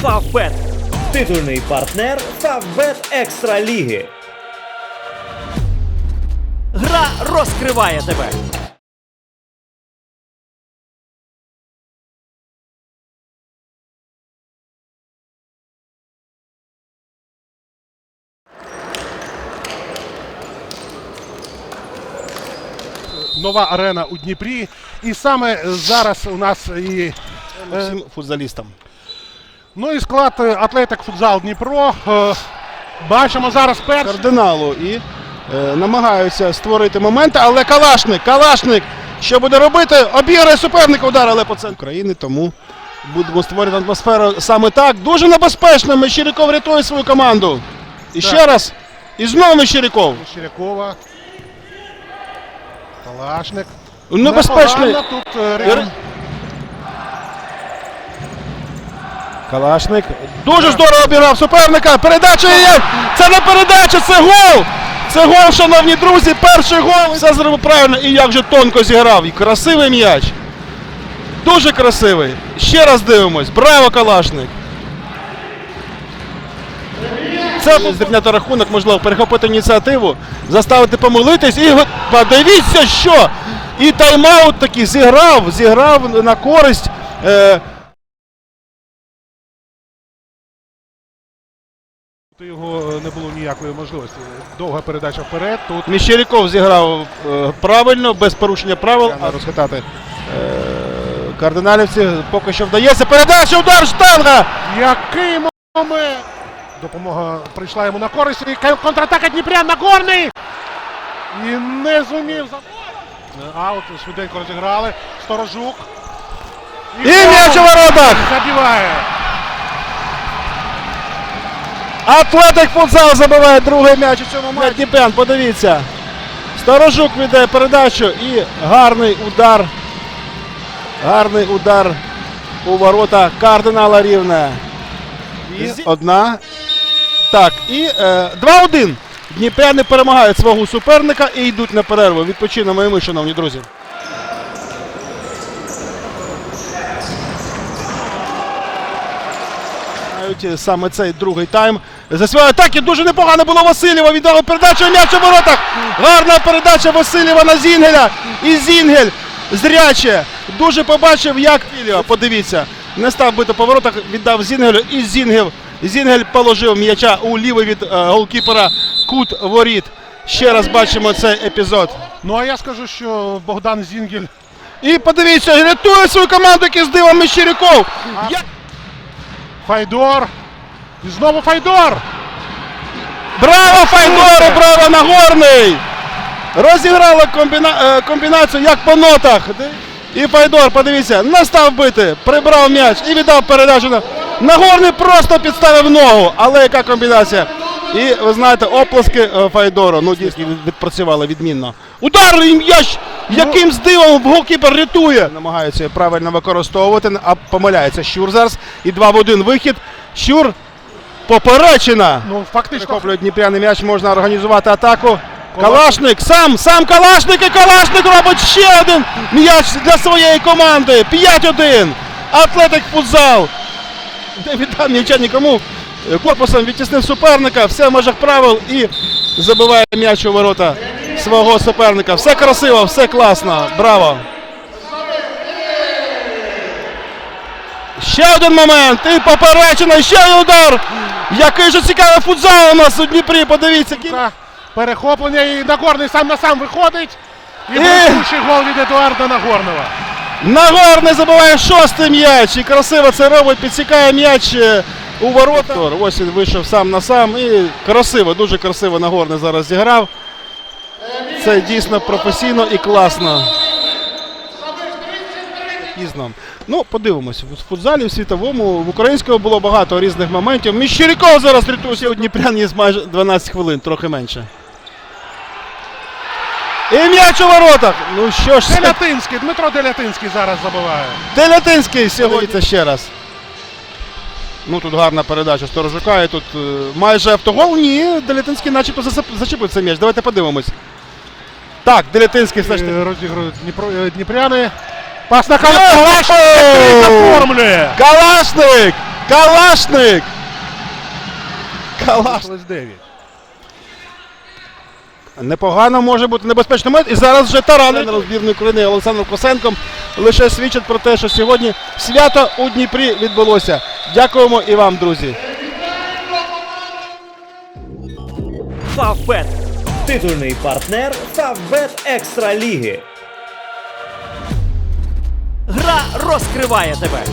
Фавбет. Титульний партнер Фавбет Екстра Ліги. Гра розкриває тебе. нова арена у Дніпрі. І саме зараз у нас і, е, всім футзалістам. Ну, і склад е, Атлетик Футзал Дніпро. Е, Бачимо зараз перший. Кардиналу і е, намагаються створити моменти, але Калашник, Калашник, що буде робити? Обіграє суперника удар, але по центру країни, тому будемо створити атмосферу саме так. Дуже небезпечно. Мещеряков рятує свою команду. І Так. ще раз. І знову Мещеряков. Щирякова. Калашник. Небезпечний. Тут е, Калашник дуже здорово обіграв суперника. Передача є! Це не передача, це гол! Це гол, шановні друзі. Перший гол. Все зробив правильно і як же тонко зіграв. І красивий м'яч. Дуже красивий. Ще раз дивимось. Браво, Калашник! Це зрівняти рахунок, можливо, перехопити ініціативу, заставити помилитись і подивіться, що! І тайм-аут таки зіграв, зіграв на користь. Е, Його е, не було ніякої можливості. Довга передача вперед. Тут Міщеряков зіграв е, правильно, без порушення правил. А розхитати е, кардиналівці поки що вдається. Передача, удар, штанга! який момент! Допомога прийшла йому на користь. І кон- контратака Дніпрян Нагорний! І не зумів за. Аут швиденько розіграли. Сторожук. І м'яч у воротах! Забиває. Атлетик футзал забиває другий м'яч у цьому матчі. Дніпрян, подивіться. Сторожук віддає передачу і гарний удар. Гарний удар у ворота кардинала Рівне. І одна. Так, і е, 2-1. Дніпряни перемагають свого суперника і йдуть на перерву. Відпочинемо і ми, шановні друзі. Саме цей другий тайм. За свої атаки дуже непогано було Васильєва. Віддав передачу м'яч у воротах. Гарна передача Васильєва на Зінгеля. І Зінгель зряче. Дуже побачив, як. Подивіться. Не став бити по воротах, віддав Зінгелю. І Зінгель. Зінгель положив м'яча у лівий від е, голкіпера кут воріт. Ще раз бачимо цей епізод. Ну а я скажу, що Богдан Зінгель І подивіться, рятує свою команду, який з дивом Мещеряков. Я... Файдор. І знову Файдор. Браво, Файдоре, браво, Нагорний! Розіграли комбіна... е, комбінацію як по нотах. І Файдор, подивіться, не став бити, прибрав м'яч і віддав передачу. на- Нагорний просто підставив ногу. Але яка комбінація? І ви знаєте, оплески е, Файдору. Ну, дійсно, відпрацювали відмінно. Удар і м'яч! Яким здивом голкіпер рятує! Намагаються правильно використовувати, а помиляється Щур зараз. І 2 в 1 вихід. Щур поперечина. Ну фактично Перехоплює Дніпряний м'яч, можна організувати атаку. Калашник, сам, сам Калашник і Калашник робить ще один м'яч для своєї команди. 5-1. Атлетик футзал. Не віддав м'яча нікому. Корпусом відтіснив суперника, все в межах правил і забиває м'яч у ворота свого суперника. Все красиво, все класно. Браво. Ще один момент. І поперечина, ще один удар. Який же цікавий футзал у нас у Дніпрі. Подивіться. Та перехоплення і Нагорний сам на сам виходить. І І- блискучий гол від Едуарда Нагорного. Нагорний забиває шостий м'яч. І красиво це робить, підсікає м'яч е, у ворота. Ось він вийшов сам на сам. І красиво, дуже красиво Нагорний зараз зіграв. Це дійсно професійно і класно. Пізно. Ну, подивимось. В футзалі, в світовому, в українському було багато різних моментів. Міщеріков зараз рятується у Дніпрян є майже 12 хвилин, трохи менше. І м'яч у воротах. Ну що ж, Делятинський, Дмитро Делятинський зараз забиває. Делятинський сьогодні це ще раз. Ну тут гарна передача Сторожука і тут е, майже автогол. Ні, Делятинський начебто зачепив цей м'яч. Давайте подивимось. Так, Делятинський все ж таки. Розігрують Дніпро, е, Дніпряни. Пас на Калашник оформлює. Калашник! Калашник! Калашник! 9. Непогано може бути небезпечно момент. І зараз вже тарани на збірної України Олександром Косенком лише свідчать про те, що сьогодні свято у Дніпрі відбулося. Дякуємо і вам, друзі. Фавбет. Титульний партнер Фавбет Екстра Ліги. Розкриває тебе.